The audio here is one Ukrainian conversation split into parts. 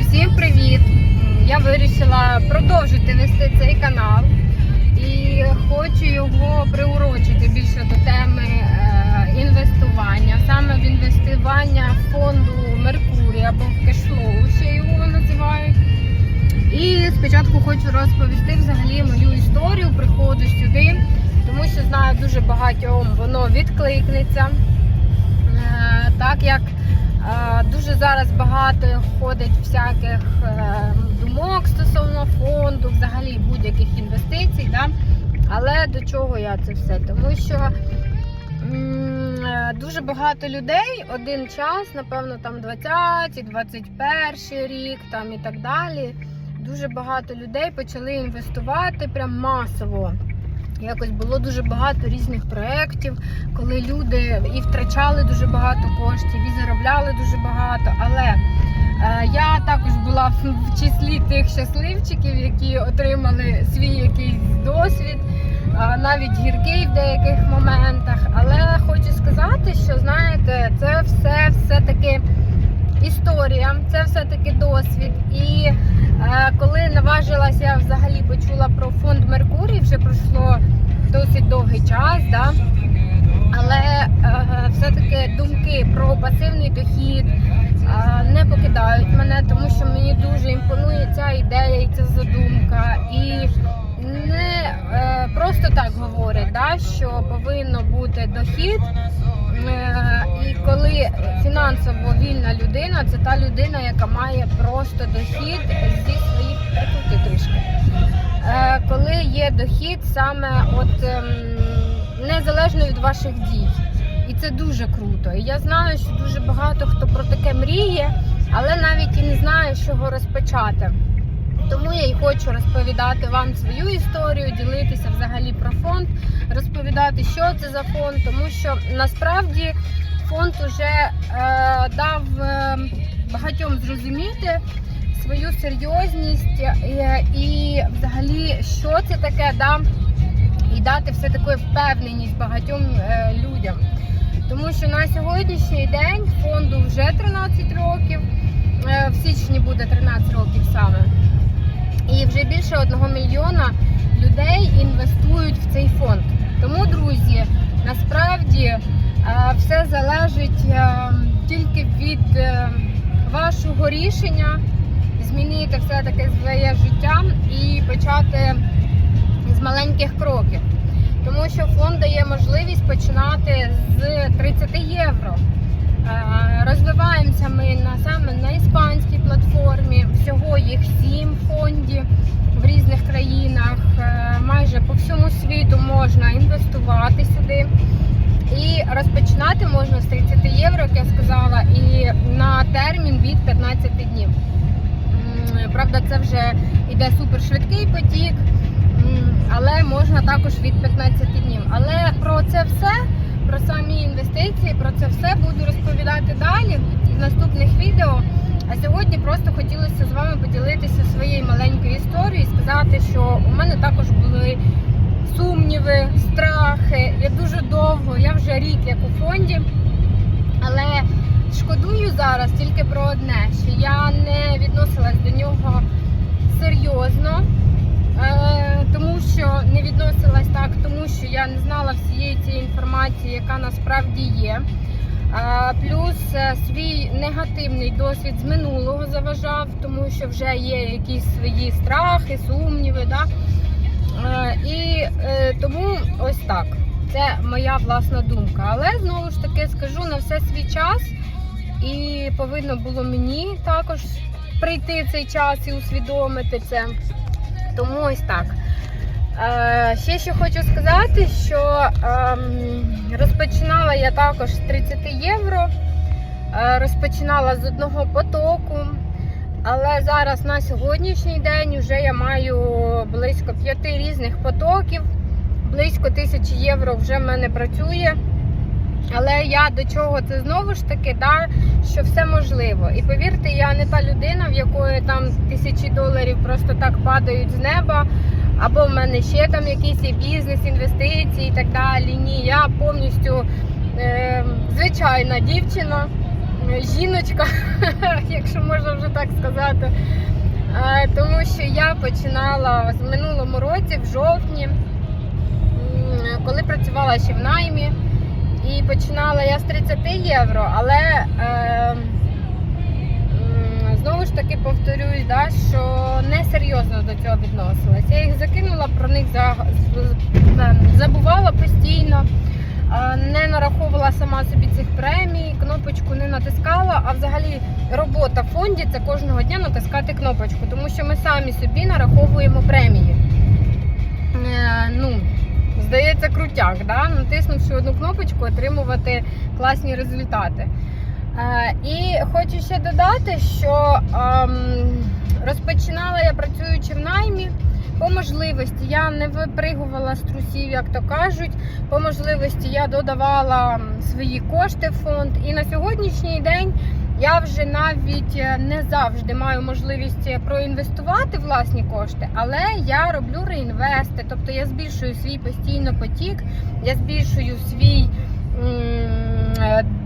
всім привіт! Я вирішила продовжити вести цей канал і хочу його приурочити більше до теми е, інвестування, саме в інвестування фонду Меркурій або в кешлоу, ще його називають. І спочатку хочу розповісти взагалі мою історію приходу сюди, тому що знаю дуже багатьом воно відкликнеться. Е, Так як зараз багато ходить всяких е, думок стосовно фонду, взагалі будь-яких інвестицій. Да? Але до чого я це все? Тому що е, дуже багато людей один час, напевно, там 20, 21 рік там і так далі. Дуже багато людей почали інвестувати прям масово. Якось було дуже багато різних проєктів, коли люди і втрачали дуже багато коштів, і заробляли дуже багато. Але е, я також була в, числі тих щасливчиків, які отримали свій якийсь досвід, е, навіть гіркий в деяких моментах. Але хочу сказати, що знаєте, це все все-таки історія, це все-таки досвід. І е, коли наважилася, я взагалі почула про фонд Меркурій, вже пройшло досить довгий час. Да? Але е, все-таки думки про пасивний дохід е, не покидають мене, тому що мені дуже імпонує ця ідея і ця задумка. І не е, просто так говорять, да, що повинно бути дохід. Е, І коли фінансово вільна людина, це та людина, яка має просто дохід зі своїх трішки. Е, Коли є дохід саме от ем, незалежно від ваших дій. І це дуже круто. І я знаю, що дуже багато хто про таке мріє, але навіть і не знає, з чого розпочати. Тому я і хочу розповідати вам свою історію, ділитися взагалі про фонд, розповідати, що це за фонд, тому що насправді фонд уже е, дав е, багатьом зрозуміти свою серйозність е, і взагалі, що це таке, да, і дати все таку впевненість багатьом е, людям. Тому що на сьогоднішній день фонду вже 13 років, е, в січні буде 13 років саме. І вже більше одного мільйона людей інвестують в цей фонд. Тому, друзі, насправді е, все залежить тільки від вашого рішення змінити все-таки своє життя і Тому що фонд дає можливість починати з 30 євро. Е, Розвиваємося ми на саме на іспанській платформі. Всього їх сім фондів в різних країнах. Е, Майже по всьому світу можна інвестувати сюди. І розпочинати можна з 30 євро, як я сказала, і на термін від 15 днів. Правда, це вже йде супершвидкий потік, але можна також від 15 днів. Але про це все, про самі інвестиції, про це все буду розповідати далі в наступних відео. А сьогодні просто хотілося з вами поділитися своєю маленькою історією і сказати, що у мене також були сумніви, страхи. Я дуже довго, я вже рік як у фонді. Але шкодую зараз тільки про одне, що я не відносилась до нього серйозно, е, тому що не відносилась так, що я не знала всієї цієї інформації, яка насправді є. Плюс е, свій негативний досвід з минулого заважав, тому що вже є якісь свої страхи, сумніви. Да? І е, тому ось так. Це моя власна думка. Але знову ж таки скажу на все свій час. І повинно було мені також прийти цей час і усвідомити це. Тому ось так. Е, ще що хочу сказати, що ем, розпочинала я також з 30 євро. Е, розпочинала з одного потоку. Але зараз на сьогоднішній день вже я маю близько п'яти різних потоків, близько тисячі євро вже в мене працює. Але я до чого це знову ж таки, да, що все можливо. І повірте, я не та людина, в якої там тисячі доларів просто так падають з неба, або в мене ще там якийсь бізнес, інвестиції і так далі. Ні, я повністю е, звичайна дівчина, жіночка, якщо можна вже так сказати. Е, Тому що я починала в минулому році, в жовтні, коли працювала ще в наймі. І починала я з 30 євро, але е, знову ж таки повторюсь, да, що не серйозно до цього відносилась. Я їх закинула, про них забувала постійно, не нараховувала сама собі цих премій, кнопочку не натискала. А взагалі робота в фонді це кожного дня натискати кнопочку, тому що ми самі собі нараховуємо премії. Е, ну, здається, крутяк, да? натиснувши одну кнопочку, отримувати класні результати. Е, і хочу ще додати, що ем, розпочинала я працюючи в наймі. По можливості я не випригувала з трусів, як то кажуть. По можливості я додавала свої кошти в фонд. І на сьогоднішній день я вже навіть е, не завжди маю можливість проінвестувати власні кошти, але я роблю реінвести, тобто я збільшую свій постійно потік, я збільшую свій е,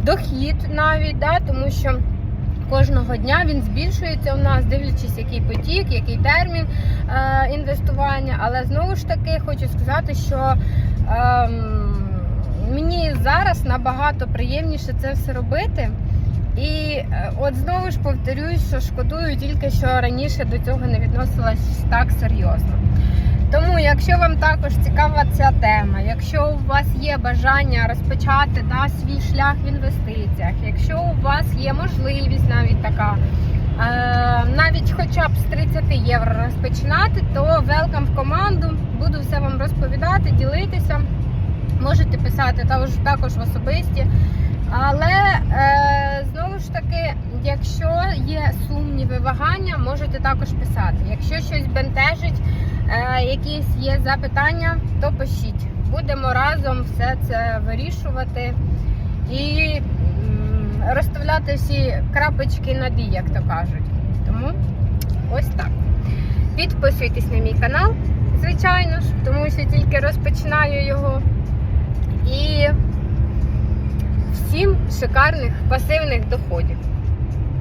дохід навіть, да, тому що. Кожного дня він збільшується у нас, дивлячись, який потік, який термін е, інвестування. Але знову ж таки хочу сказати, що ем, мені зараз набагато приємніше це все робити. І е, от знову ж повторюсь, що шкодую тільки, що раніше до цього не відносилась так серйозно. Тому, якщо вам також цікава ця тема, якщо у вас є бажання розпочати да, свій шлях в інвестиціях, якщо у вас є можливість навіть така, е, навіть хоча б з 30 євро розпочинати, то welcome в команду. Буду все вам розповідати, ділитися. Можете писати також, також в особисті. Але е, знову ж таки, якщо є сумніви, вагання, можете також писати. Якщо щось бентежить, якісь є запитання, то пишіть. Будемо разом все це вирішувати і розставляти всі крапочки над «і», як то кажуть. Тому ось так. Підписуйтесь на мій канал, звичайно ж, тому що тільки розпочинаю його. І всім шикарних пасивних доходів.